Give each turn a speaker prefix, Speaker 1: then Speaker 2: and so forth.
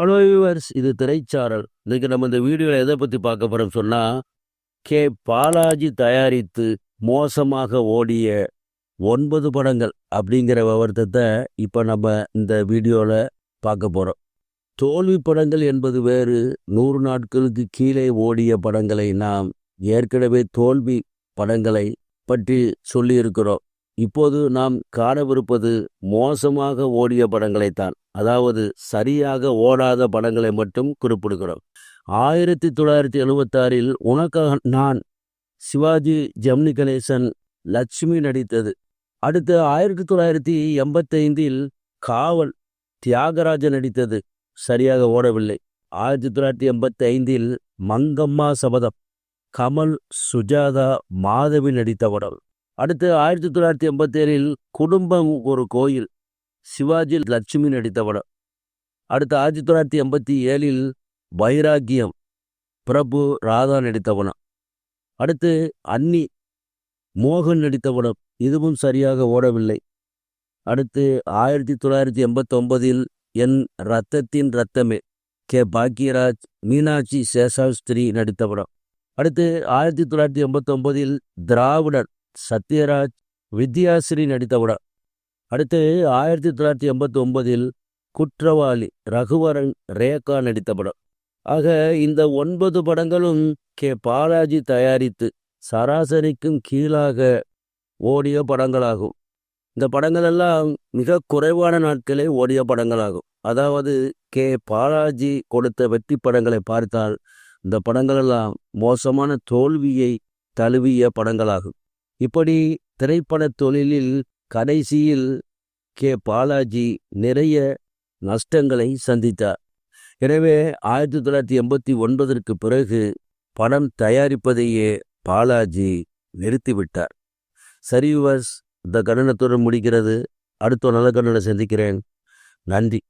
Speaker 1: Viewers இது திரைச்சாரல். இன்றைக்கு நம்ம இந்த வீடியோவில் எதை பற்றி பார்க்க போகிறோம் சொன்னால் கே. பாலாஜி தயாரித்து மோசமாக ஓடிய ஒன்பது படங்கள் அப்படிங்கிற விவரத்தை இப்போ நம்ம இந்த வீடியோவில் பார்க்க போகிறோம் தோல்வி படங்கள் என்பது வேறு. நூறு நாட்களுக்கு கீழே ஓடிய படங்களை நாம் ஏற்கனவே தோல்வி படங்களை பற்றி சொல்லியிருக்கிறோம். இப்போது நாம் காணவிருப்பது மோசமாக ஓடிய படங்களைத்தான். அதாவது சரியாக ஓடாத படங்களை மட்டும் குறிப்பிடுகிறோம். ஆயிரத்தி தொள்ளாயிரத்தி எழுபத்தாறில் உனக்காக நான் சிவாஜி ஜெமினி கணேசன் லட்சுமி நடித்தது. அடுத்து ஆயிரத்தி தொள்ளாயிரத்தி எண்பத்தைந்தில் காவல் தியாகராஜன் நடித்தது. சரியாக ஓடவில்லை. ஆயிரத்தி தொள்ளாயிரத்தி எண்பத்தி ஐந்தில் மங்கம்மா சபதம். கமல் சுஜாதா மாதவி நடித்த படம் அடுத்து ஆயிரத்தி தொள்ளாயிரத்தி எண்பத்தி ஏழில் குடும்பம் ஒரு கோயில். சிவாஜி லட்சுமி நடித்த படம் அடுத்து ஆயிரத்தி தொள்ளாயிரத்தி எண்பத்தி ஏழில் வைராக்கியம் பிரபு ராதா நடித்த படம் அடுத்து அன்னி மோகன் நடித்த படம் இதுவும் சரியாக ஓடவில்லை. அடுத்து ஆயிரத்தி தொள்ளாயிரத்தி எண்பத்தொன்பதில் என் ரத்தத்தின் ரத்தமே கே. பாக்யராஜ் மீனாட்சி சேஷாஸ்திரி நடித்த படம் அடுத்து ஆயிரத்தி தொள்ளாயிரத்தி எண்பத்தொன்பதில் திராவிடர் சத்யராஜ் வித்யாஸ்ரீ நடித்த படம் அடுத்து ஆயிரத்தி தொள்ளாயிரத்தி எண்பத்தி ஒன்பதில் குற்றவாளி ரகுவரன் ரேகா நடித்த படம். ஆக இந்த ஒன்பது படங்களும் கே. பாலாஜி தயாரித்து சராசரிக்கும் கீழாக ஓடிய படங்களாகும். இந்த படங்களெல்லாம் மிக குறைவான நாட்களே ஓடிய படங்களாகும். அதாவது கே. பாலாஜி கொடுத்த வெற்றி படங்களை பார்த்தால் இந்த படங்களெல்லாம் மோசமான தோல்வியை தழுவிய படங்களாகும். இப்படி திரைப்பட தொழிலில் கடைசியில் கே. பாலாஜி நிறைய நஷ்டங்களை சந்தித்தார். எனவே ஆயிரத்தி தொள்ளாயிரத்தி எண்பத்தி ஒன்பதற்கு பிறகு படம் தயாரிப்பதையே பாலாஜி நிறுத்திவிட்டார் சரி விவர்ஸ் இந்த கண்டனத்துடன் முடிக்கிறது அடுத்த நல்ல கண்டனை சந்திக்கிறேன். நன்றி.